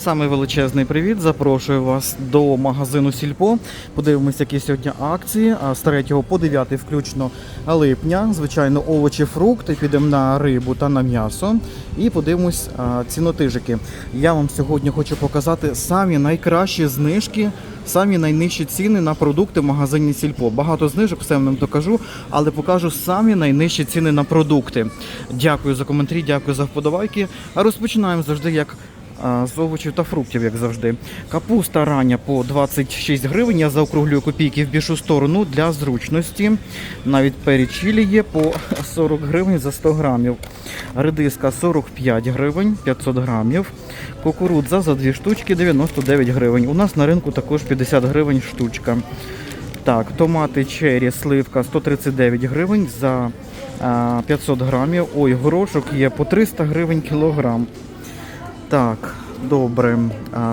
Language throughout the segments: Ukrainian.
Саме величезний привіт. Запрошую вас до магазину Сільпо. Подивимося, які сьогодні акції. З 3 по 9 включно липня. Звичайно, овочі, фрукти. Підемо на рибу та на м'ясо. І подивимось цінотижики. Я вам сьогодні хочу показати самі найкращі знижки. Самі найнижчі ціни на продукти в магазині Сільпо. Багато знижок, все вам докажу, але покажу самі найнижчі ціни на продукти. Дякую за коментарі, дякую за вподобайки. А розпочинаємо завжди як з овочів та фруктів, як завжди. Капуста рання по 26 гривень. Я заокруглюю копійки в більшу сторону для зручності. Навіть перечілі є по 40 гривень за 100 грамів. Редиска 45 гривень 500 грамів. Кукурудза за дві штучки 99 гривень. У нас на ринку також 50 гривень штучка. Так, томати черрі, сливка 139 гривень за 500 грамів. Ой, горошок є по 300 гривень кілограм. Так, добре.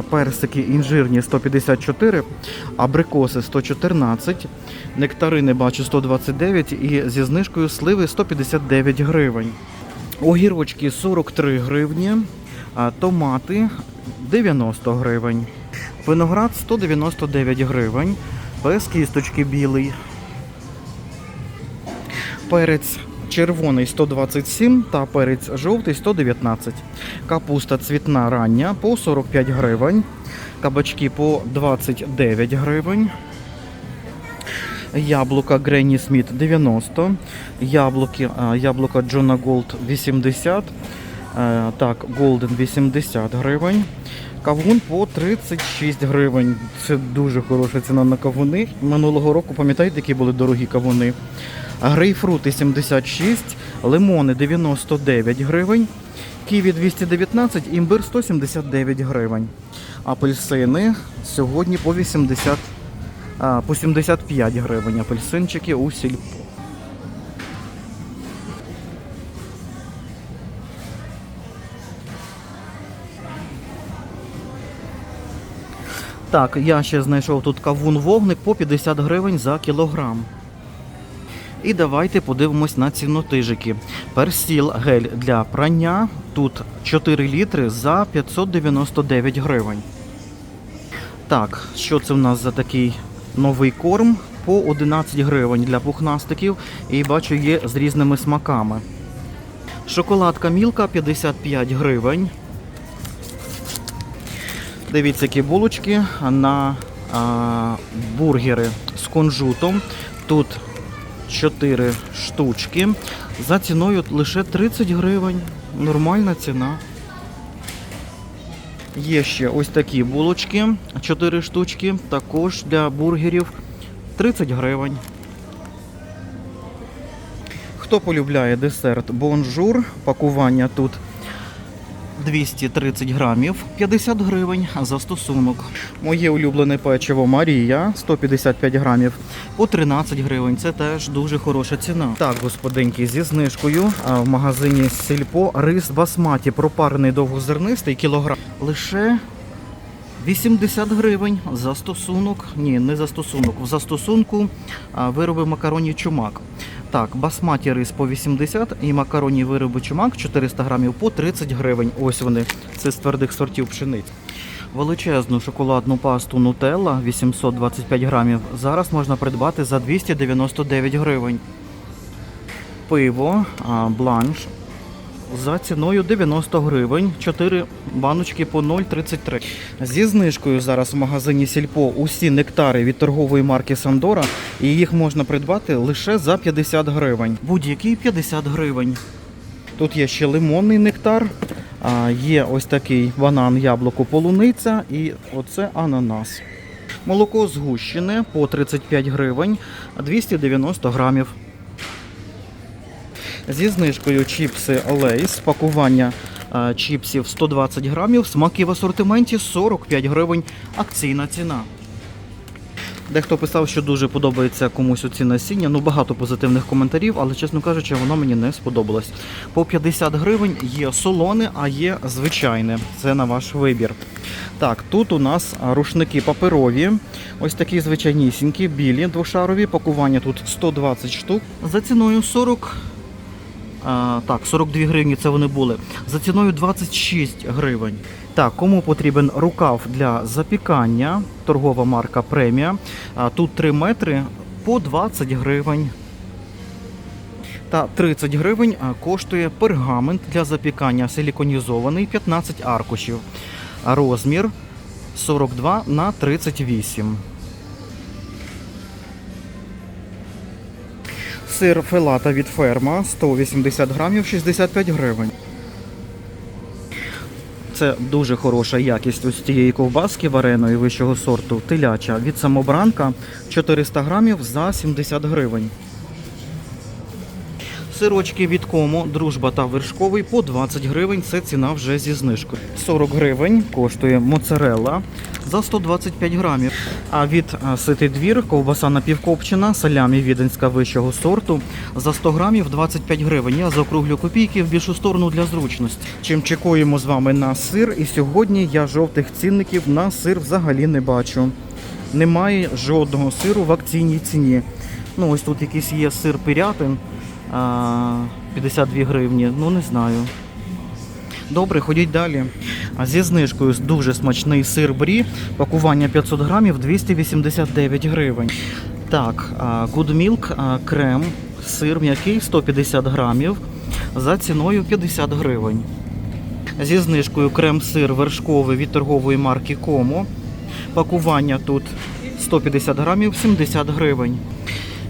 Персики інжирні 154, абрикоси 114, нектарини бачу 129 і зі знижкою сливи 159 гривень. Огірочки 43 гривні, томати 90 гривень. Виноград 199 гривень, без кісточки білий. Перець червоний 127 та перець жовтий 119. Капуста цвітна рання по 45 гривень. Кабачки по 29 гривень. Яблука Гренні Сміт 90. Яблуки, яблука Джона Голд 80. Е, Так, Голден 80 гривень. Кавун по 36 гривень. Це дуже хороша ціна на кавуни. Минулого року, пам'ятаєте, які були дорогі кавуни? Грейпфрути 76, лимони 99 гривень, ківі 219, імбир 179 гривень. Апельсини сьогодні по 80, а, по 75 гривень. Апельсинчики у сільпо. Так, я ще знайшов тут кавун вогник по 50 гривень за кілограм. І давайте подивимось на цінотижики. Персіл гель для прання. Тут 4 літри за 599 гривень. Так, що це в нас за такий новий корм? По 11 гривень для пухнастиків. І бачу, є з різними смаками. Шоколадка Мілка 55 гривень. Дивіться, які булочки на а, бургери з кунжутом. Тут 4 штучки. За ціною лише 30 гривень. Нормальна ціна. Є ще ось такі булочки, 4 штучки, також для бургерів 30 гривень. Хто полюбляє десерт бонжур, пакування тут 230 грамів, 50 гривень за стосунок. Моє улюблене печиво Марія 155 грамів по 13 гривень. Це теж дуже хороша ціна. Так, господинки, зі знижкою в магазині Сільпо рис басматі пропарений довгозернистий кілограм лише 80 гривень за стосунок. Ні, не за стосунок. В застосунку вироби макароні чумак. Так, басматі рис по 80 і макароні вироби чумак 400 грамів по 30 гривень. Ось вони. Це з твердих сортів пшениць. Величезну шоколадну пасту Нутелла 825 грамів. Зараз можна придбати за 299 гривень. Пиво бланш за ціною 90 гривень, 4 баночки по 0,33. Зі знижкою зараз в магазині Сільпо усі нектари від торгової марки Сандора, і їх можна придбати лише за 50 гривень. Будь-який 50 гривень. Тут є ще лимонний нектар, а, є ось такий банан, яблуко, полуниця і оце ананас. Молоко згущене по 35 гривень, 290 грамів. Зі знижкою чіпси Лейс, пакування е, чіпсів 120 грамів, смаки в асортименті 45 гривень, акційна ціна. Дехто писав, що дуже подобається комусь оці насіння. Ну багато позитивних коментарів, але чесно кажучи, воно мені не сподобалось. По 50 гривень є солоне, а є звичайне. Це на ваш вибір. Так, тут у нас рушники паперові, ось такі звичайнісінькі, білі, двошарові. Пакування тут 120 штук. За ціною 40. А, так, 42 гривні це вони були. За ціною 26 гривень. Так, кому потрібен рукав для запікання, торгова марка премія. Тут 3 метри по 20 гривень. Та 30 гривень коштує пергамент для запікання силіконізований 15 аркушів. Розмір 42 на 38. Сир фелата від ферма 180 грамів 65 гривень. Це дуже хороша якість ось цієї ковбаски вареної вищого сорту, теляча від самобранка 400 грамів за 70 гривень. Сирочки від кому, дружба та вершковий по 20 гривень. Це ціна вже зі знижкою. 40 гривень коштує моцарелла за 125 грамів. А від ситий двір ковбаса напівкопчена, салямі віденська вищого сорту за 100 грамів 25 гривень. Я заокруглю копійки в більшу сторону для зручності. Чим чекуємо з вами на сир, і сьогодні я жовтих цінників на сир взагалі не бачу. Немає жодного сиру в акційній ціні. Ну, ось тут якийсь є сир пирятин. А, 52 гривні. Ну не знаю. Добре, ходіть далі. Зі знижкою дуже смачний сир брі. Пакування 500 грамів 289 гривень. Так, Good Milk, крем, сир м'який 150 грамів за ціною 50 гривень. Зі знижкою крем-сир вершковий від торгової марки Комо. Пакування тут 150 грамів 70 гривень.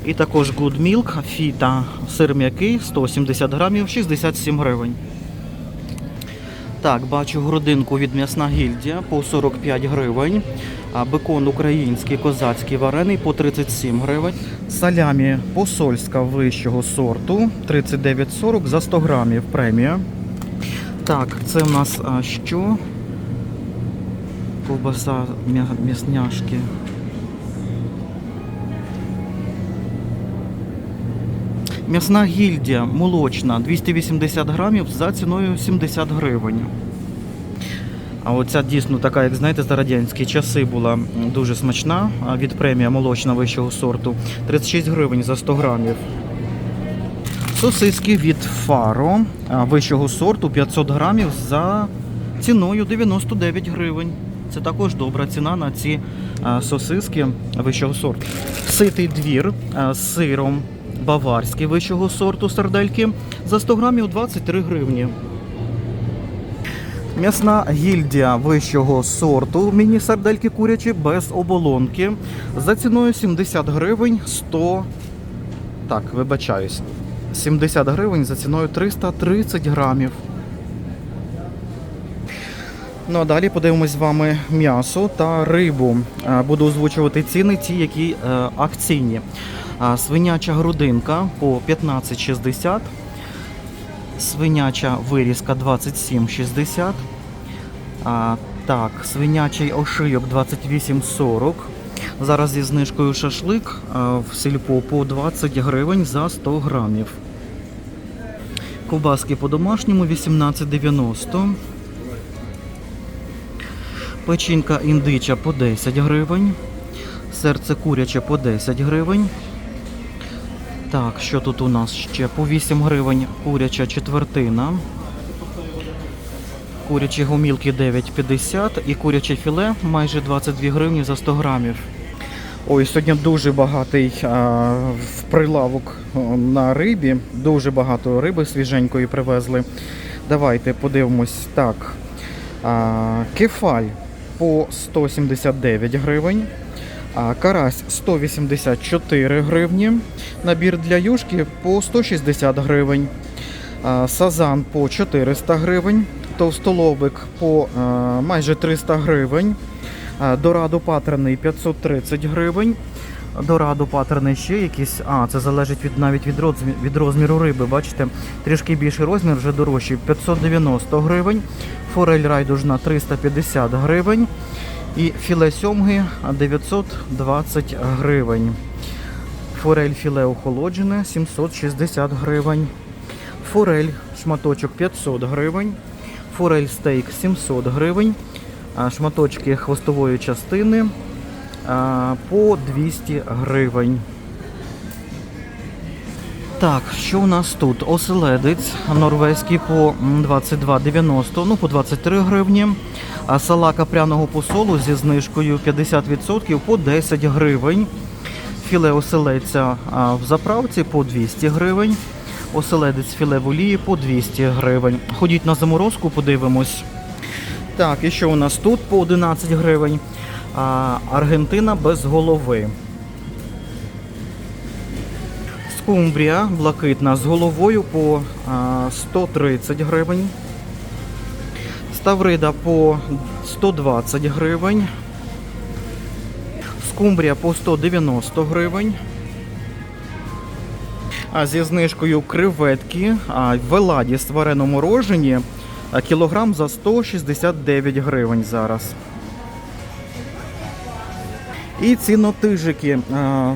І також Good Milk, фіта, сир м'який 170 грамів 67 гривень. Так, бачу грудинку від м'ясна гільдія по 45 гривень. А бекон український козацький варений по 37 гривень. Салямі посольська вищого сорту 39,40 за 100 грамів премія. Так, це в нас а, що? Ковбаса м'я- м'ясняшки. М'ясна гільдія молочна 280 грамів за ціною 70 гривень. А оця дійсно така, як знаєте, за радянські часи була дуже смачна від премія молочна вищого сорту. 36 гривень за 100 грамів. Сосиски від Фаро вищого сорту 500 грамів за ціною 99 гривень. Це також добра ціна на ці сосиски вищого сорту. Ситий двір з сиром баварський вищого сорту сардельки за 100 грамів 23 гривні. М'ясна гільдія вищого сорту міні-сардельки курячі без оболонки за ціною 70 гривень 100. Так, вибачаюсь. 70 гривень за ціною 330 грамів. Ну а далі подивимось з вами м'ясо та рибу. Е, Буду озвучувати ціни, ті, які е, акційні. Свиняча грудинка по 15,60. Свиняча вирізка 27,60. Так, свинячий ошийок 28,40. Зараз зі знижкою шашлик в сільпо по 20 гривень за 100 грамів. Ковбаски по-домашньому 18,90. Печінка індича по 10 гривень. Серце куряче по 10 гривень. Так, що тут у нас ще? По 8 гривень куряча четвертина. Курячі гомілки 9,50 і куряче філе майже 22 гривні за 100 грамів. Ой, сьогодні дуже багатий а, прилавок на рибі. Дуже багато риби свіженької привезли. Давайте подивимось. Так. А, кефаль по 179 гривень. Карась 184 гривні. Набір для юшки по 160 гривень. Сазан по 400 гривень. Товстолобик по майже 300 гривень. А, Дорадо патрений 530 гривень. Дорадо паттерни ще якісь. А, це залежить від навіть від розміру, від розміру риби. Бачите, трішки більший розмір вже дорожчий. 590 гривень. Форель райдужна 350 гривень. І філе сьомги 920 гривень. Форель філе охолоджене 760 гривень. Форель шматочок 500 гривень. Форель стейк 700 гривень. Шматочки хвостової частини по 200 гривень. Так, що у нас тут? Оселедець норвезький по м, 22,90, ну по 23 гривні. А салака пряного посолу зі знижкою 50% по 10 гривень. Філе оселедця в заправці по 200 гривень. Оселедець філе в олії по 200 гривень. Ходіть на заморозку, подивимось. Так, і що у нас тут по 11 гривень? А, Аргентина без голови. Скумбрія блакитна з головою по 130 гривень. Ставрида по 120 гривень. Скумбрія по 190 гривень. А зі знижкою креветки а, в Еладі вареному морожені кілограм за 169 гривень зараз. І цінотижики.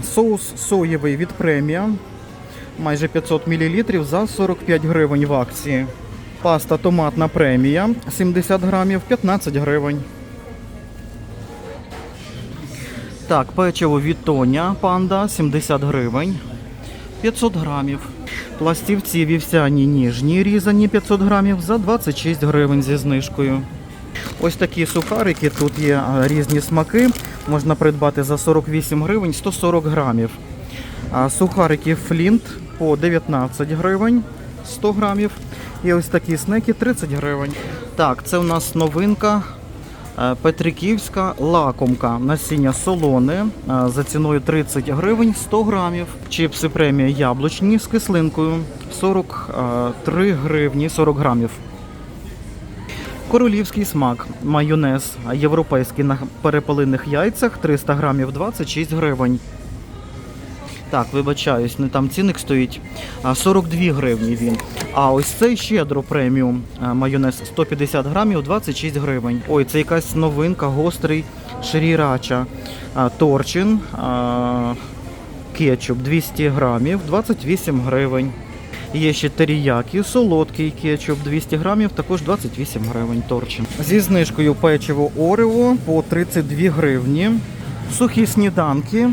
Соус соєвий від премія. Майже 500 мл за 45 гривень в акції. Паста томатна премія 70 грамів 15 гривень. Так, печиво від Тоня панда 70 гривень 500 грамів. Пластівці вівсяні ніжні різані 500 грамів за 26 гривень зі знижкою. Ось такі сухарики, тут є різні смаки. Можна придбати за 48 гривень 140 грамів. Сухарики Флінт по 19 гривень 100 грамів. І ось такі снеки 30 гривень. Так, це у нас новинка е, Петриківська лакомка. Насіння солоне е, за ціною 30 гривень 100 грамів. Чіпси премія яблучні з кислинкою 43 гривні 40 грамів. Королівський смак, майонез європейський на перепелиних яйцях 300 грамів 26 гривень. Так, вибачаюсь, не там цінник стоїть. 42 гривні він. А ось цей щедро преміум майонез 150 грамів 26 гривень. Ой, це якась новинка, гострий шрірача. Торчин, кетчуп 200 грамів 28 гривень. Є ще теріякі, солодкий кетчуп 200 грамів, також 28 гривень торчин. Зі знижкою печиво Орео по 32 гривні. Сухі сніданки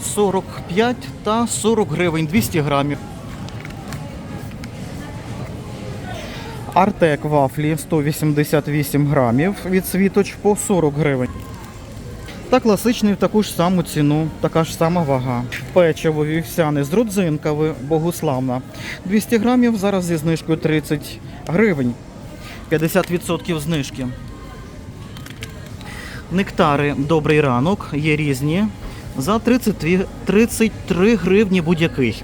45 та 40 гривень 200 грамів. Артек вафлі 188 грамів від світоч по 40 гривень. Та класичний в таку ж саму ціну, така ж сама вага. Печиво вівсяне з родзинками Богуславна. 200 грамів зараз зі знижкою 30 гривень. 50% знижки. Нектари Добрий ранок є різні. За 32, 33 гривні будь-який.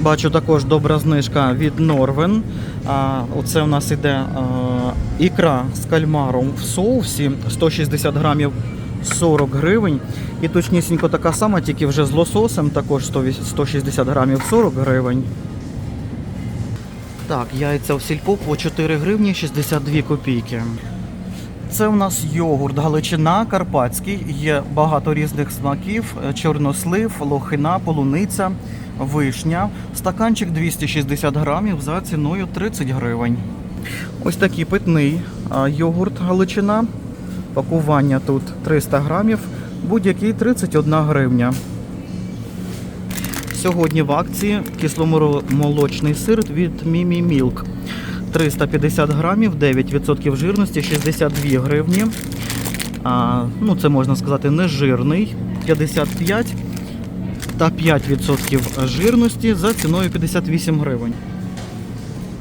Бачу також добра знижка від Норвен. А, оце у нас іде а, ікра з кальмаром в соусі 160 грамів 40 гривень. І точнісінько така сама, тільки вже з лососем, також 160 грамів 40 гривень. Так, яйця в сільпо по 4 гривні 62 копійки. Це у нас йогурт Галичина Карпатський. Є багато різних смаків: чорнослив, лохина, полуниця, вишня. Стаканчик 260 грамів за ціною 30 гривень. Ось такий питний йогурт Галичина. Пакування тут 300 грамів, будь-який 31 гривня. Сьогодні в акції кисломолочний сир від Мімі Мілк. 350 грамів, 9% жирності, 62 гривні. А, ну, це можна сказати нежирний, 55 та 5% жирності за ціною 58 гривень.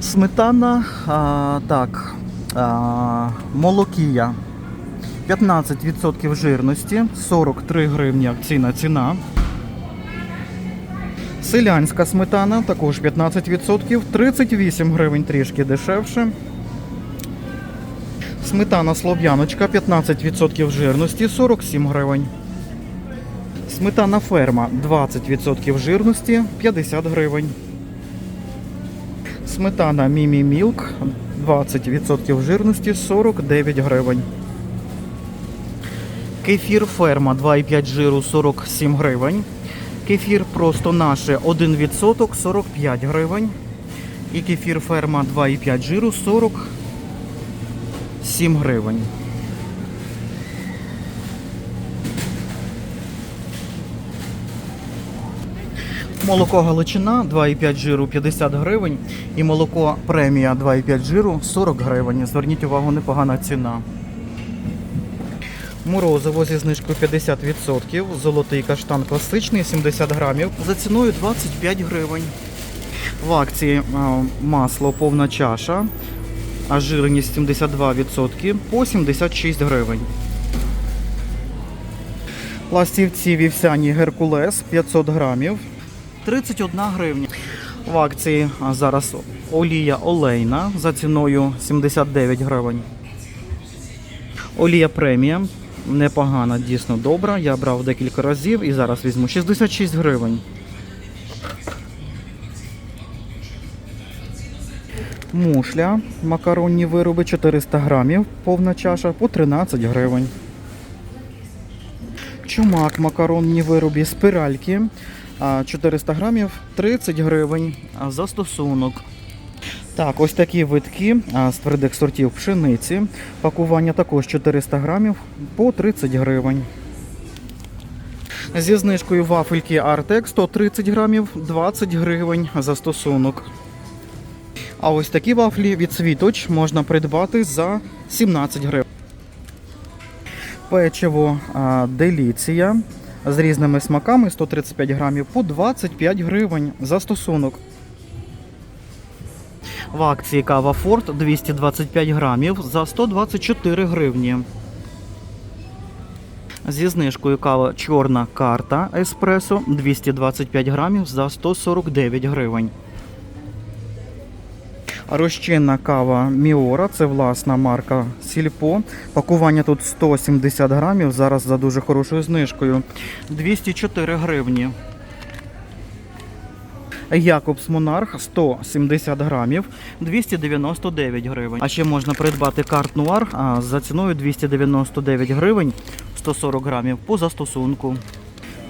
Сметана, а, так, а, молокія 15% жирності, 43 гривні акційна ціна. Селянська сметана також 15%, 38 гривень трішки дешевше. Сметана Слов'яночка 15% жирності 47 гривень. Сметана ферма 20% жирності 50 гривень. Сметана Мімі Мілк 20% жирності 49 гривень. Кефір ферма 2,5 жиру 47 гривень. Кефір просто наше 1% 45 гривень. І кефір ферма 2,5 жиру 47 гривень. Молоко Галичина 2,5 жиру 50 гривень. І молоко премія 2,5 жиру 40 гривень. Зверніть увагу, непогана ціна. Морозиво зі знижкою 50%. Золотий каштан класичний 70 грамів за ціною 25 гривень. В акції масло повна чаша, а жирність 72% по 76 гривень. Пластівці вівсяні Геркулес 500 грамів 31 гривня. В акції зараз олія олейна за ціною 79 гривень. Олія премія непогана, дійсно добра. Я брав декілька разів і зараз візьму 66 гривень. Мушля, макаронні вироби 400 грамів, повна чаша по 13 гривень. Чумак, макаронні вироби, спиральки 400 грамів 30 гривень за стосунок. Так, ось такі витки з твердих сортів пшениці. Пакування також 400 грамів по 30 гривень. Зі знижкою вафельки Артек 130 грамів 20 гривень за стосунок. А ось такі вафлі від Світоч можна придбати за 17 гривень. Печиво Деліція з різними смаками 135 грамів по 25 гривень за стосунок. В акції кава Форт 225 грамів за 124 гривні. Зі знижкою кава чорна карта еспресо 225 грамів за 149 гривень. Розчинна кава Міора, це власна марка Сільпо. Пакування тут 170 грамів, зараз за дуже хорошою знижкою. 204 гривні. Якобс Монарх 170 грамів, 299 гривень. А ще можна придбати карт Нуар за ціною 299 гривень 140 грамів по застосунку.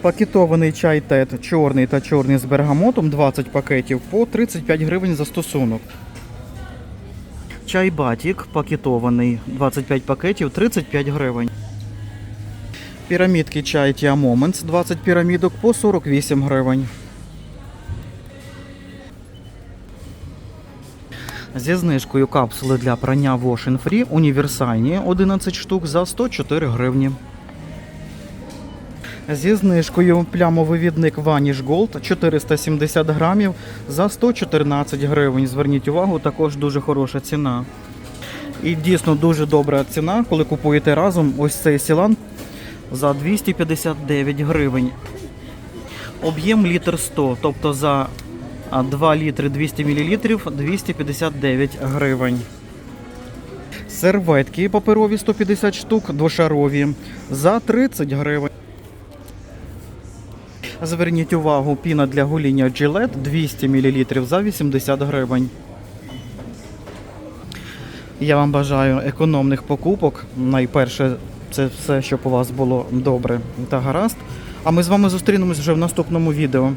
Пакетований чай тет чорний та чорний з бергамотом 20 пакетів по 35 гривень за стосунок. Чай батік пакетований 25 пакетів 35 гривень. Пірамідки чай Tia Moments 20 пірамідок по 48 гривень. Зі знижкою капсули для прання Wash Free універсальні 11 штук за 104 гривні. Зі знижкою плямовий відник Vanish Gold 470 грамів за 114 гривень. Зверніть увагу, також дуже хороша ціна. І дійсно дуже добра ціна, коли купуєте разом ось цей сілан за 259 гривень. Об'єм літр 100, тобто за 2 літри 200 мл 259 гривень. Серветки паперові 150 штук, двошарові за 30 гривень. Зверніть увагу, піна для гоління Gillette 200 мл за 80 гривень. Я вам бажаю економних покупок. Найперше, це все, щоб у вас було добре та гаразд. А ми з вами зустрінемось вже в наступному відео.